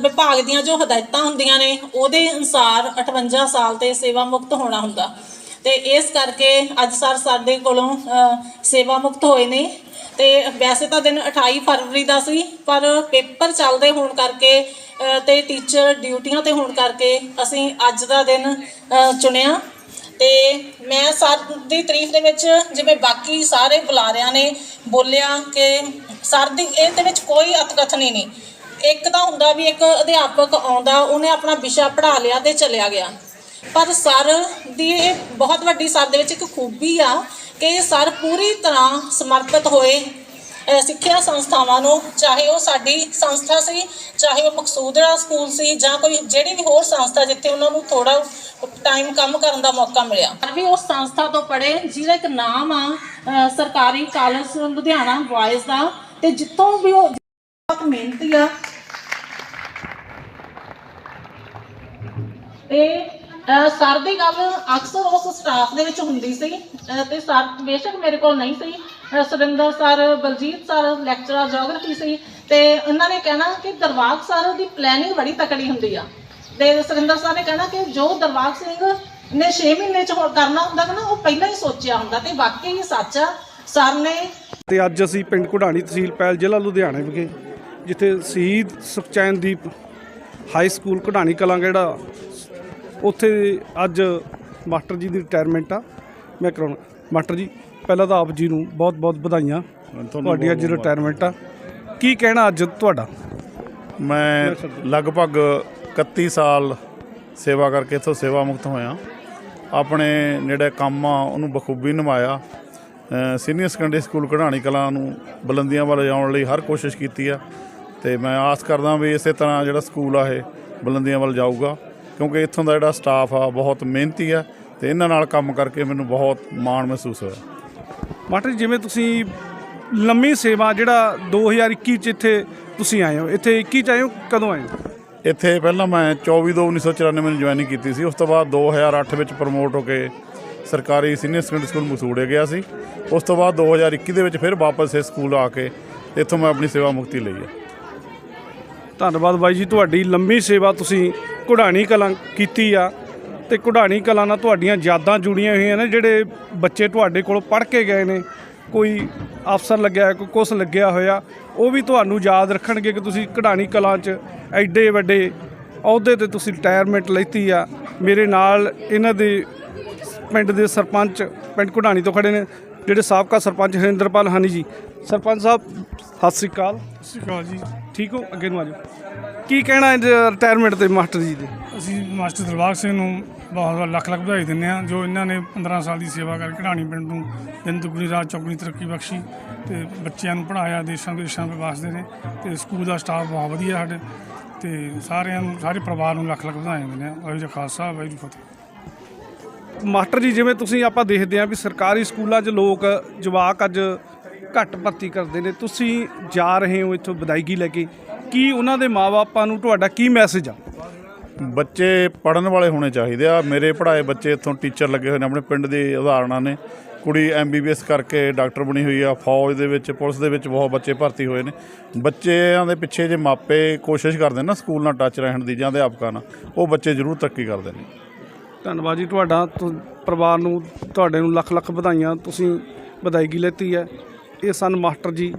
ਵਿਭਾਗ ਦੀਆਂ ਜੋ ਹਦਾਇਤਾਂ ਹੁੰਦੀਆਂ ਨੇ ਉਹਦੇ ਅਨੁਸਾਰ 58 ਸਾਲ ਤੇ ਸੇਵਾ ਮੁਕਤ ਹੋਣਾ ਹੁੰਦਾ। ਤੇ ਇਸ ਕਰਕੇ ਅੱਜ ਸਰ ਸਾਡੇ ਕੋਲੋਂ ਸੇਵਾ ਮੁਕਤ ਹੋਏ ਨੇ। ਤੇ ਵੈਸੇ ਤਾਂ ਦਿਨ 28 ਫਰਵਰੀ ਦਾ ਸੀ ਪਰ ਪੇਪਰ ਚੱਲਦੇ ਹੋਣ ਕਰਕੇ ਅ, ਤੇ ਟੀਚਰ ਡਿਊਟੀਆਂ ਤੇ ਹੋਣ ਕਰਕੇ ਅਸੀਂ ਅੱਜ ਦਾ ਦਿਨ ਚੁਣਿਆ। ਤੇ ਮੈਂ ਸਰ ਦੀ ਤਾਰੀਫ ਦੇ ਵਿੱਚ ਜਿਵੇਂ ਬਾਕੀ ਸਾਰੇ ਬੁਲਾਰਿਆਂ ਨੇ ਬੋਲਿਆ ਕਿ ਸਰ ਦੀ ਇਹਦੇ ਵਿੱਚ ਕੋਈ ਅਤਕਥਨੀ ਨਹੀਂ। ਇੱਕ ਤਾਂ ਹੁੰਦਾ ਵੀ ਇੱਕ ਅਧਿਆਪਕ ਆਉਂਦਾ ਉਹਨੇ ਆਪਣਾ ਵਿਸ਼ਾ ਪੜ੍ਹਾ ਲਿਆ ਤੇ ਚਲਿਆ ਗਿਆ। ਪਰ ਸਰ ਦੀ ਇਹ ਬਹੁਤ ਵੱਡੀ ਸਰ ਦੇ ਵਿੱਚ ਇੱਕ ਖੂਬੀ ਆ ਕਿ ਸਰ ਪੂਰੀ ਤਰ੍ਹਾਂ ਸਮਰਪਿਤ ਹੋਏ ਸਿੱਖਿਆ ਸੰਸਥਾਵਾਂ ਨੂੰ ਚਾਹੇ ਉਹ ਸਾਡੀ ਸੰਸਥਾ ਸੀ ਚਾਹੇ ਉਹ ਮਕਸੂਦਰਾ ਸਕੂਲ ਸੀ ਜਾਂ ਕੋਈ ਜਿਹੜੀ ਵੀ ਹੋਰ ਸੰਸਥਾ ਜਿੱਥੇ ਉਹਨਾਂ ਨੂੰ ਥੋੜਾ ਟਾਈਮ ਕੰਮ ਕਰਨ ਦਾ ਮੌਕਾ ਮਿਲਿਆ। ਪਰ ਵੀ ਉਸ ਸੰਸਥਾ ਤੋਂ ਪੜ੍ਹੇ ਜਿਹਦਾ ਇੱਕ ਨਾਮ ਆ ਸਰਕਾਰੀ ਕਾਲਜ ਲੁਧਿਆਣਾ ਬॉयਜ਼ ਦਾ ਤੇ ਜਿੱਥੋਂ ਵੀ ਉਹ ਬਹੁਤ ਮਿਹਨਤੀ ਆ ਤੇ ਸਰ ਦੀ ਗੱਲ ਅਕਸਰ ਉਸ ਸਟਾਫ ਦੇ ਵਿੱਚ ਹੁੰਦੀ ਸੀ ਅ, ਤੇ ਸਰ ਬੇਸ਼ੱਕ ਮੇਰੇ ਕੋਲ ਨਹੀਂ ਸੀ। Surinder sir Baljit sir lecturer geography ਸੀ। ਤੇ ਉਹਨਾਂ ਨੇ ਕਹਿਣਾ ਕਿ ਦਰਬਾਗ ਸਰ ਦੀ ਪਲੈਨਿੰਗ ਬੜੀ ਤਕੜੀ ਹੁੰਦੀ ਆ। ਤੇ ਸੁਰਿੰਦਰ ਸਰ ਨੇ ਕਹਿਣਾ ਕਿ ਜੋ ਦਰਬਾਗ ਸਿੰਘ ਨੇ 6 ਮਹੀਨੇ ਚ ਹੋਰ ਕਰਨਾ ਹੁੰਦਾ ਗਾ ਨਾ ਉਹ ਪਹਿਲਾਂ ਹੀ ਸੋਚਿਆ ਹੁੰਦਾ ਤੇ ਵਾਕਈ ਹੀ ਸੱਚ ਆ ਸਰ ਨੇ ਤੇ ਅੱਜ ਅਸੀਂ ਪਿੰਡ ਘੁਡਾਣੀ ਤਹਿਸੀਲ ਪੈਲ ਜ਼ਿਲ੍ਹਾ ਲੁਧਿਆਣਾ ਵਿਖੇ ਜਿੱਥੇ ਸ਼ਹੀਦ ਸੁਖਚੈਨਦੀਪ ਹਾਈ ਸਕੂਲ ਘੁਡਾਣੀ ਕਲਾਂ ਜਿਹੜਾ ਉੱਥੇ ਅੱਜ ਮਾਸਟਰ ਜੀ ਦੀ ਰਿਟਾਇਰਮੈਂਟ ਆ। ਮੈਂ ਕਰਾਉਣਾ। ਮਾਸਟਰ ਜੀ ਪਹਿਲਾਂ ਤਾਂ ਆਪ ਜੀ ਨੂੰ ਬਹੁਤ ਬਹੁਤ ਵਧਾਈਆਂ। ਤੁਹਾਡੀ ਅੱਜ ਰਿਟਾਇਰਮੈਂਟ ਆ। ਕੀ ਕਹਿਣਾ ਅੱਜ ਤੁਹਾਡਾ? ਮੈਂ ਲਗਭਗ 31 ਸਾਲ ਸੇਵਾ ਕਰਕੇ ਇੱਥੋਂ ਸੇਵਾ ਮੁਕਤ ਹੋਇਆ। ਆਪਣੇ ਨੇੜੇ ਕੰਮ ਆ ਉਹਨੂੰ ਬਖੂਬੀ ਨਿਭਾਇਆ। Senior secondary school Kadhani Kalan ਨੂੰ ਬੁਲੰਦੀਆਂ ਵੱਲ ਜਾਣ ਲਈ ਹਰ ਕੋਸ਼ਿਸ਼ ਕੀਤੀ ਆ। ਤੇ ਮੈਂ ਆਸ ਕਰਦਾ ਵੀ ਇਸੇ ਤਰ੍ਹਾਂ ਜਿਹੜਾ ਸਕੂਲ ਆ ਇਹ ਬੁਲੰਦੀਆਂ ਵੱਲ ਜਾਊਗਾ। ਕਿਉਂਕਿ ਇੱਥੋਂ ਦਾ ਜਿਹੜਾ ਸਟਾਫ ਆ ਬਹੁਤ ਮਿਹਨਤੀ ਆ ਤੇ ਇਹਨਾਂ ਨਾਲ ਕੰਮ ਕਰਕੇ ਮੈਨੂੰ ਬਹੁਤ ਮਾਣ ਮਹਿਸੂਸ ਹੋਇਆ। ਮਾਸਟਰ ਜੀ ਜਿਵੇਂ ਤੁਸੀਂ ਲੰਮੀ ਸੇਵਾ ਜਿਹੜਾ 2021 ਚ ਇੱਥੇ ਤੁਸੀਂ ਆਏ ਹੋ ਇੱਥੇ 21 ਚ ਆਏ ਹੋ ਕਦੋਂ ਆਏ ਹੋ? ਇੱਥੇ ਪਹਿਲਾਂ ਮੈਂ 24 ਦੋ 1994 ਨੂੰ ਜੁਆਇਨਿੰਗ ਕੀਤੀ ਸੀ ਉਸ ਤੋਂ ਬਾਅਦ 2008 ਵਿੱਚ ਪ੍ਰਮੋਟ ਹੋ ਕੇ ਸਰਕਾਰੀ ਸੀਨੀਅਰ ਸੈਕੰਡਰੀ ਸਕੂਲ ਮਸੂੜੇ ਗਿਆ ਸੀ ਉਸ ਤੋਂ ਬਾਅਦ 2021 ਦੇ ਵਿੱਚ ਫਿਰ ਵਾਪਸ ਇਸ ਸਕੂਲ ਆ ਕੇ ਇੱਥੋਂ ਮੈਂ ਆਪਣੀ ਸੇਵਾ ਮੁਕਤੀ ਲਈ ਹੈ ਧੰਨਵਾਦ ਬਾਈ ਜੀ ਤੁਹਾਡੀ ਲੰਮੀ ਸੇਵਾ ਤੁਸੀਂ ਕੁਢਾਣੀ ਕਲਾਂ ਕੀਤੀ ਆ ਤੇ ਕੁਢਾਣੀ ਕਲਾਂ ਨਾਲ ਤੁਹਾਡੀਆਂ ਯਾਦਾਂ ਜੁੜੀਆਂ ਹੋਈਆਂ ਨੇ ਜਿਹੜੇ ਬੱਚੇ ਤੁਹਾਡੇ ਕੋਲ ਪੜ੍ਹ ਕੇ ਗਏ ਨੇ ਕੋਈ ਅਫਸਰ ਲੱਗਿਆ ਹੈ, ਕੋਈ ਕੁਛ ਲੱਗਿਆ ਹੋਇਆ ਉਹ ਵੀ ਤੁਹਾਨੂੰ ਯਾਦ ਰੱਖਣਗੇ ਕਿ ਤੁਸੀਂ ਕਢਾਣੀ ਕਲਾਂ 'ਚ ਐਡੇ ਵੱਡੇ ਅਹੁਦੇ ਤੇ ਤੁਸੀਂ ਰਿਟਾਇਰਮੈਂਟ ਲੈਤੀ ਆ। ਮੇਰੇ ਨਾਲ ਇਹਨਾਂ ਦੇ ਪਿੰਡ ਦੇ ਸਰਪੰਚ ਪਿੰਡ ਕੁਢਾਣੀ ਤੋਂ ਖੜੇ ਨੇ ਜਿਹੜੇ ਸਾਬਕਾ ਸਰਪੰਚ ਹਰਿੰਦਰਪਾਲ ਹਾਨੀ ਜੀ। ਸਰਪੰਚ ਸਾਹਿਬ ਸਤਿ ਸ੍ਰੀ ਅਕਾਲ। ਸਤਿ ਸ਼੍ਰੀ ਅਕਾਲ ਜੀ। ਠੀਕ ਹੋ? ਅੱਗੇ ਨੂੰ ਆ ਜਾਓ। ਕੀ ਕਹਿਣਾ ਰਿਟਾਇਰਮੈਂਟ ਤੇ ਮਾਸਟਰ ਜੀ ਦੇ? ਅਸੀਂ ਮਾਸਟਰ ਦਰਬਾਗ ਸਿੰਘ ਨੂੰ ਬਹੁਤ ਬਹੁਤ ਲੱਖ ਲੱਖ ਵਧਾਈ ਦਿੰਦੇ ਹਾਂ ਜੋ ਇਹਨਾਂ ਨੇ 15 ਸਾਲ ਦੀ ਸੇਵਾ ਕਰਕੇ ਢਾਣੀ ਪਿੰਡ ਨੂੰ ਦਿਨ ਦੁਗਣੀ ਰਾਤ ਚੌਗਣੀ ਤਰੱਕੀ ਬਖਸ਼ੀ ਤੇ ਬੱਚਿਆਂ ਨੂੰ ਪੜ੍ਹਾਇਆ ਦੇਸ਼ਾਂ ਵਿਦੇਸ਼ਾਂ ਵਿੱਚ ਵਾਸਦੇ ਨੇ ਤੇ ਸਕੂਲ ਦਾ ਸਟਾਫ ਬਹੁਤ ਵਧੀਆ ਸਾਡੇ ਤੇ ਸਾਰਿਆਂ ਨੂੰ ਸਾਰੇ ਪਰਿਵਾਰ ਨੂੰ ਲੱਖ ਲੱਖ ਵਧਾਈ ਦਿੰਦੇ ਹਾਂ। ਵਾਹਿਗੁਰੂ ਜੀ ਖਾਲਸਾ ਵਾਹਿਗੁਰੂ ਫਤਿਹ। ਮਾਸਟਰ ਜੀ ਜਿਵੇਂ ਤੁਸੀਂ ਆਪਾਂ ਦੇਖਦੇ ਹਾਂ ਵੀ ਸਰਕਾਰੀ ਸਕੂਲਾਂ 'ਚ ਲੋਕ ਜਵਾਕ ਅੱਜ ਘੱਟ ਭਰਤੀ ਕਰਦੇ ਨੇ। ਤੁਸੀਂ ਜਾ ਰਹੇ ਹੋ ਇੱਥੋਂ ਵਿਦਾਇਗੀ ਲੈ ਕੇ। ਕੀ ਉਹਨਾਂ ਦੇ ਮਾਪਿਆਂ ਨੂੰ ਤੁਹਾਡਾ ਕੀ ਮੈਸੇਜ ਆ? ਬੱਚੇ ਪੜਨ ਵਾਲੇ ਹੋਣੇ ਚਾਹੀਦੇ ਆ। ਮੇਰੇ ਪੜ੍ਹਾਏ ਬੱਚੇ ਇੱਥੋਂ ਟੀਚਰ ਲੱਗੇ ਹੋਏ ਨੇ ਆਪਣੇ ਪਿੰਡ ਦੇ ਉਦਾਹਰਣਾਂ ਨੇ। ਕੁੜੀ ਐਮਬੀਬੀਐਸ ਕਰਕੇ ਡਾਕਟਰ ਬਣੀ ਹੋਈ ਆ। ਫੌਜ ਦੇ ਵਿੱਚ ਪੁਲਿਸ ਦੇ ਵਿੱਚ ਬਹੁਤ ਬੱਚੇ ਭਰਤੀ ਹੋਏ ਨੇ। ਬੱਚਿਆਂ ਦੇ ਪਿੱਛੇ ਜੇ ਮਾਪੇ ਕੋਸ਼ਿਸ਼ ਕਰਦੇ ਨੇ ਨਾ ਸਕੂਲ ਨਾਲ ਟੱਚ ਰਹਿਣ ਦੀ ਜਾਂ ਅਧਿਆਪਕਾਂ ਨਾਲ ਉਹ ਬੱਚੇ ਜ਼ਰੂਰ ਤਰੱਕੀ ਕਰਦੇ ਨੇ। ਧੰਨਵਾਦ ਜੀ ਤੁਹਾਡਾ। ਪਰਿਵਾਰ ਨੂੰ ਤੁਹਾਡੇ ਨੂੰ ਲੱਖ ਲੱਖ ਵਧਾਈਆਂ। ਤੁਸੀਂ ਵਿਦਾਇਗੀ ਲੈਤੀ ਹੈ। ਇਹ ਸਨ ਮਾਸਟਰ ਜੀ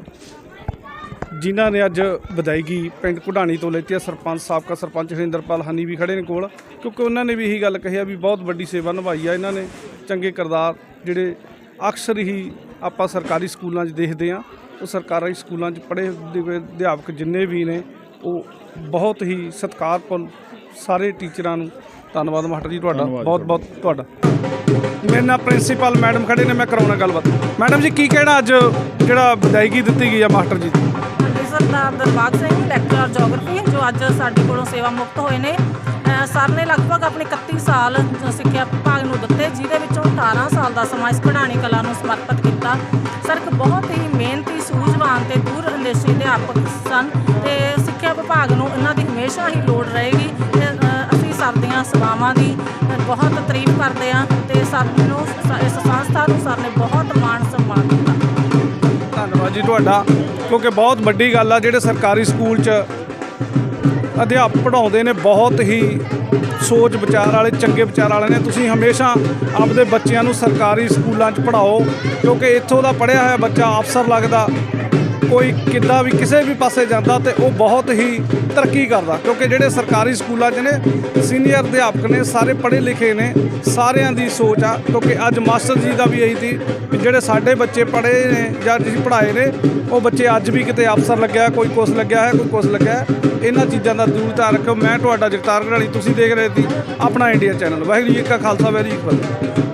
ਜਿਨ੍ਹਾਂ ਨੇ ਅੱਜ ਵਿਦਾਇਗੀ ਪਿੰਡ ਕੁਢਾਣੀ ਤੋਂ ਲੈਤੀ ਹੈ ਸਰਪੰਚ ਸਾਬਕਾ ਸਰਪੰਚ ਹਰਿੰਦਰਪਾਲ ਹਨੀ ਵੀ ਖੜੇ ਨੇ ਕੋਲ ਕਿਉਂਕਿ ਉਹਨਾਂ ਨੇ ਵੀ ਇਹੀ ਗੱਲ ਕਹੀ ਆ ਵੀ ਬਹੁਤ ਵੱਡੀ ਸੇਵਾ ਨਿਭਾਈ ਆ ਇਹਨਾਂ ਨੇ ਚੰਗੇ ਕਿਰਦਾਰ ਜਿਹੜੇ ਅਕਸਰ ਹੀ ਆਪਾਂ ਸਰਕਾਰੀ ਸਕੂਲਾਂ 'ਚ ਦੇਖਦੇ ਆ ਉਹ ਸਰਕਾਰੀ ਸਕੂਲਾਂ 'ਚ ਪੜ੍ਹੇ ਅਧਿਆਪਕ ਜਿੰਨੇ ਵੀ ਨੇ ਉਹ ਬਹੁਤ ਹੀ ਸਤਿਕਾਰਪੂਰਨ ਸਾਰੇ ਟੀਚਰਾਂ ਨੂੰ ਧੰਨਵਾਦ ਮਾਸਟਰ ਜੀ ਤੁਹਾਡਾ ਬਹੁਤ ਬਹੁਤ ਤੁਹਾਡਾ। ਮੇਰੇ ਨਾਲ ਪ੍ਰਿੰਸੀਪਲ ਮੈਡਮ ਖੜੇ ਨੇ, ਮੈਂ ਕਰਾਉਣਾ ਗੱਲਬਾਤ। ਮੈਡਮ ਜੀ, ਕੀ ਕਹਿਣਾ ਅੱਜ ਜਿਹੜਾ ਵਿਦਾਇਗੀ ਦਿੱਤੀ ਗਈ ਆ ਮਾਸਟਰ ਜੀ? ਦੀ ਸਰਦਾਰ ਦਰਬਾਰ ਸਿੰਘ ਲੈਕਚਰਰ ਜੀਓਗ੍ਰਾਫੀ ਜੋ ਅੱਜ ਸਾਡੇ ਕੋਲੋਂ ਸੇਵਾ ਮੁਕਤ ਹੋਏ ਨੇ। ਸਰ ਨੇ ਲਗਭਗ ਆਪਣੇ 31 ਸਾਲ ਸਿੱਖਿਆ ਵਿਭਾਗ ਨੂੰ ਦਿੱਤੇ, ਜਿਹਦੇ ਵਿੱਚੋਂ 18 ਸਾਲ ਦਾ ਸਮਾਂ ਇਸ ਕਢਾਣੀ ਕਲਾ ਨੂੰ ਸਮਰਪਿਤ ਕੀਤਾ। ਸਰ, ਇੱਕ ਬਹੁਤ ਹੀ ਮਿਹਨਤੀ, ਸੂਝਵਾਨ ਤੇ ਦੂਰ ਅੰਦੇਸ਼ੀ ਅਧਿਆਪਕ ਸਨ ਤੇ ਸਿੱਖਿਆ ਵਿਭਾਗ ਨੂੰ ਇਹਨਾਂ ਦੀ ਹਮੇਸ਼ਾ ਹੀ ਲੋੜ ਰਹੇਗੀ ਤੇ ਅਸੀਂ ਸਰ ਦੀਆਂ ਸੇਵਾਵਾਂ ਦੀ ਬਹੁਤ ਤਾਰੀਫ ਕਰਦੇ ਹਾਂ। ਸਰ ਨੂੰ ਸ- ਇਸ ਸੰਸਥਾ ਨੂੰ ਸਰ ਨੇ ਬਹੁਤ ਮਾਣ ਸਨਮਾਨ ਦਿੱਤਾ। ਧੰਨਵਾਦ ਜੀ ਤੁਹਾਡਾ, ਕਿਉਂਕਿ ਬਹੁਤ ਵੱਡੀ ਗੱਲ ਆ, ਜਿਹੜੇ ਸਰਕਾਰੀ ਸਕੂਲ 'ਚ ਅਧਿਆਪਕ ਪੜਾਉਂਦੇ ਨੇ, ਬਹੁਤ ਹੀ ਸੋਚ ਵਿਚਾਰ ਵਾਲੇ, ਚੰਗੇ ਵਿਚਾਰ ਵਾਲੇ ਨੇ। ਤੁਸੀਂ ਹਮੇਸ਼ਾ ਆਪਦੇ ਬੱਚਿਆਂ ਨੂੰ ਸਰਕਾਰੀ ਸਕੂਲਾਂ 'ਚ ਪੜਾਓ ਕਿਉਂਕਿ ਇੱਥੋਂ ਦਾ ਪੜ੍ਹਿਆ ਹੋਇਆ ਬੱਚਾ ਅਫਸਰ ਲੱਗਦਾ ਕੋਈ ਕਿੱਦਾਂ ਵੀ ਕਿਸੇ ਵੀ ਪਾਸੇ ਜਾਂਦਾ ਤੇ ਉਹ ਬਹੁਤ ਹੀ ਤਰੱਕੀ ਕਰਦਾ, ਕਿਉਂਕਿ ਜਿਹੜੇ ਸਰਕਾਰੀ ਸਕੂਲਾਂ 'ਚ ਨੇ, ਸੀਨੀਅਰ ਅਧਿਆਪਕ ਨੇ, ਸਾਰੇ ਪੜ੍ਹੇ ਲਿਖੇ ਨੇ, ਸਾਰਿਆਂ ਦੀ ਸੋਚ ਆ, ਕਿਉਂਕਿ ਅੱਜ ਮਾਸਟਰ ਜੀ ਦਾ ਵੀ ਇਹੀ ਸੀ ਵੀ ਜਿਹੜੇ ਸਾਡੇ ਬੱਚੇ ਪੜ੍ਹੇ ਨੇ ਜਾਂ ਜਿਸ ਪੜ੍ਹਾਏ ਨੇ, ਉਹ ਬੱਚੇ ਅੱਜ ਵੀ ਕਿਤੇ ਅਫਸਰ ਲੱਗਿਆ, ਕੋਈ ਕੁਛ ਲੱਗਿਆ ਹੈ, ਕੋਈ ਕੁਛ ਲੱਗਿਆ ਹੈ। ਇਹਨਾਂ ਚੀਜ਼ਾਂ ਦਾ ਜ਼ਰੂਰ ਧਿਆਨ ਰੱਖੋ ਮੈਂ ਤੁਹਾਡਾ ਜਗਤਾਰ ਘੜਾਲੀ, ਤੁਸੀਂ ਦੇਖ ਰਹੇ ਸੀ ਆਪਣਾ ਇੰਡੀਆ ਚੈਨਲ ਵਾਹਿਗੁਰੂ ਜੀ ਕਾ ਖਾਲਸਾ, ਵਾਹਿਗੁਰੂ ਜੀ ਕੀ ਫਤਿਹ